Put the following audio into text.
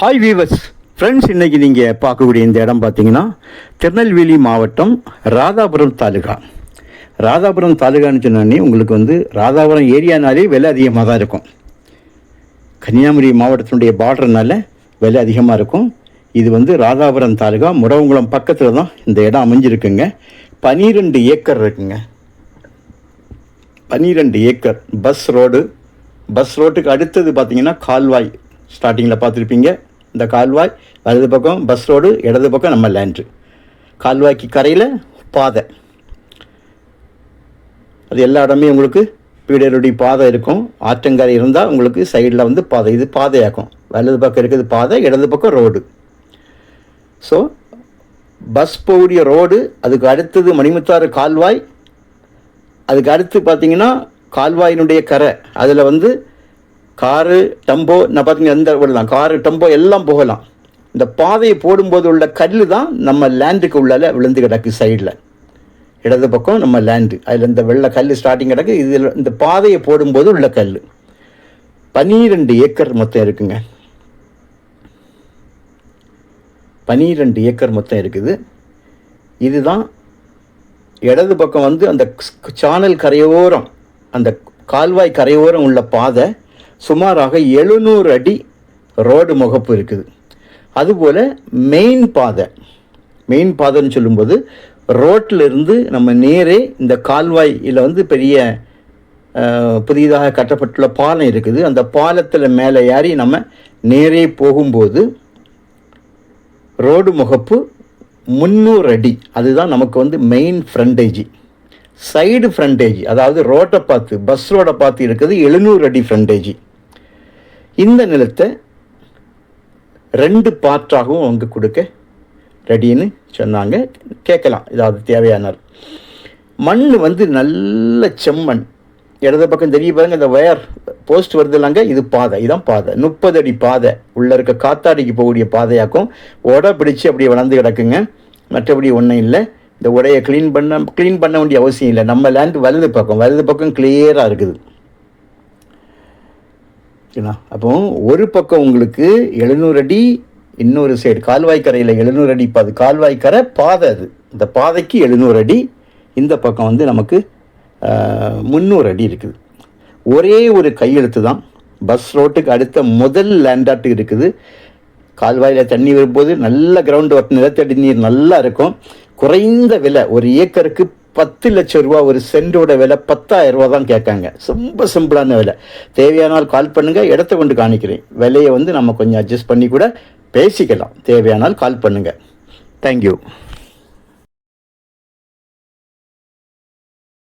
Hi viewers friends இன்னைக்கு நீங்கள் பார்க்கக்கூடிய இந்த இடம் பார்த்தீங்கன்னா திருநெல்வேலி மாவட்டம் ராதாபுரம் தாலுகா. ராதாபுரம் தாலுகான்னு சொன்னோடனே உங்களுக்கு வந்து ராதாபுரம் ஏரியானாலே விலை அதிகமாக தான் இருக்கும். கன்னியாகுமரி மாவட்டத்தினுடைய பார்டர்னால விலை அதிகமாக இருக்கும். இது வந்து ராதாபுரம் தாலுகா முடவங்குளம் பக்கத்தில் தான் இந்த இடம் அமைஞ்சிருக்குங்க. பனிரெண்டு ஏக்கர் இருக்குங்க. பனிரெண்டு ஏக்கர். Bus road. பஸ் ரோட்டுக்கு அடுத்தது பார்த்திங்கன்னா கால்வாய். ஸ்டார்டிங்கில் பார்த்துருப்பீங்க. இந்த கால்வாய் வலது பக்கம் பஸ் ரோடு இடது பக்கம் நம்ம லேண்ட்ரு கால்வாய்க்கு கரையில் பாதை. அது எல்லா இடமே உங்களுக்கு பீடருடைய பாதை இருக்கும். ஆற்றங்கரை இருந்தால் உங்களுக்கு சைடில் வந்து பாதை. இது பாதையாக்கும். வலது பக்கம் இருக்குது பாதை இடது பக்கம் ரோடு ஸோ பஸ் போகக்கூடிய ரோடு அதுக்கு அடுத்தது மணிமுத்தாறு கால்வாய். அதுக்கு அடுத்து பார்த்திங்கன்னா கால்வாயினுடைய கரை. அதில் வந்து காரு டம்போ நான் பார்த்தீங்கன்னா எந்த விடலாம் காரு டம்போ எல்லாம் போகலாம். இந்த பாதையை போடும்போது உள்ள கல் தான் நம்ம லேண்டுக்கு உள்ளால விழுந்து கிடக்கு சைடில் இடது பக்கம் நம்ம லேண்டு அதில் இந்த வெள்ளை கல் ஸ்டார்டிங் கிடக்கு இதில் இந்த பாதையை போடும்போது உள்ள கல் பன்னிரெண்டு ஏக்கர் மொத்தம் இருக்குங்க. பன்னிரெண்டு ஏக்கர் மொத்தம் இருக்குது. இதுதான் இடது பக்கம் வந்து அந்த சானல் கரையோரம் அந்த கால்வாய் கரையோரம் உள்ள பாதை. சுமாராக எழுநூறு அடி ரோடு முகப்பு இருக்குது. அதுபோல் மெயின் பாதை மெயின் பாதைன்னு சொல்லும்போது ரோட்டில் இருந்து நம்ம நேரே இந்த கால்வாயில் வந்து பெரிய புதிதாக கட்டப்பட்டுள்ள பாலம் இருக்குது. அந்த பாலத்தில் மேலே ஏறி நம்ம நேரே போகும்போது ரோடு முகப்பு முந்நூறு அடி. அதுதான் நமக்கு வந்து மெயின் ஃப்ரண்டேஜி சைடு ஃப்ரண்டேஜ் அதாவது ரோட்டை பார்த்து பஸ் ரோடை பார்த்து இருக்குது எழுநூறு அடி ஃப்ரண்டேஜி இந்த நிலத்தை ரெண்டு பார்ட்டாகவும் அவங்க கொடுக்க ரெடின்னு சொன்னாங்க. கேட்கலாம் ஏதாவது தேவையானார் மண் வந்து நல்ல செம்மண். இடது பக்கம் தெரிய பாருங்க இந்த ஒயர் போஸ்ட் வருது இல்லைங்க இது பாதை இதுதான் பாதை. முப்பது அடி பாதை உள்ளே இருக்க காத்தாடிக்கு போகக்கூடிய பாதையாக்கும். உடை பிடிச்சு அப்படியே வளர்ந்து கிடக்குங்க. மற்றபடி ஒன்றும் இல்லை. இந்த உடையை க்ளீன் பண்ண க்ளீன் பண்ண வேண்டிய அவசியம் இல்லை. நம்ம லேண்ட் வலது பக்கம் வலது பக்கம் கிளியராக இருக்குது. ஓகேண்ணா. அப்போ ஒரு பக்கம் உங்களுக்கு எழுநூறு அடி இன்னொரு சைடு கால்வாய் கரையில் எழுநூறு அடி பாது கால்வாய் கரை பாதை அது. இந்த பாதைக்கு எழுநூறு அடி. இந்த பக்கம் வந்து நமக்கு முந்நூறு அடி இருக்குது. ஒரே ஒரு கையெழுத்து தான். பஸ் ரோட்டுக்கு அடுத்த முதல் லேண்டாட்டு இருக்குது. கால்வாயில் தண்ணி வரும்போது நல்ல கிரவுண்ட் ஒர்க் நிலத்தடி நீர் நல்லா இருக்கும். குறைந்த விலை ஒரு ஏக்கருக்கு பத்து லட்சம் ரூபா ஒரு சென்டோட விலை பத்தாயிரம் ரூபா தான் கேட்காங்க. ரொம்ப சிம்பிளான விலை. தேவையானால் கால் பண்ணுங்கள் இடத்த கொண்டு காணிக்கிறேன். விலையை வந்து நம்ம கொஞ்சம் அட்ஜஸ்ட் பண்ணி கூட பேசிக்கலாம். தேவையானால் கால் பண்ணுங்கள் தேங்க்யூ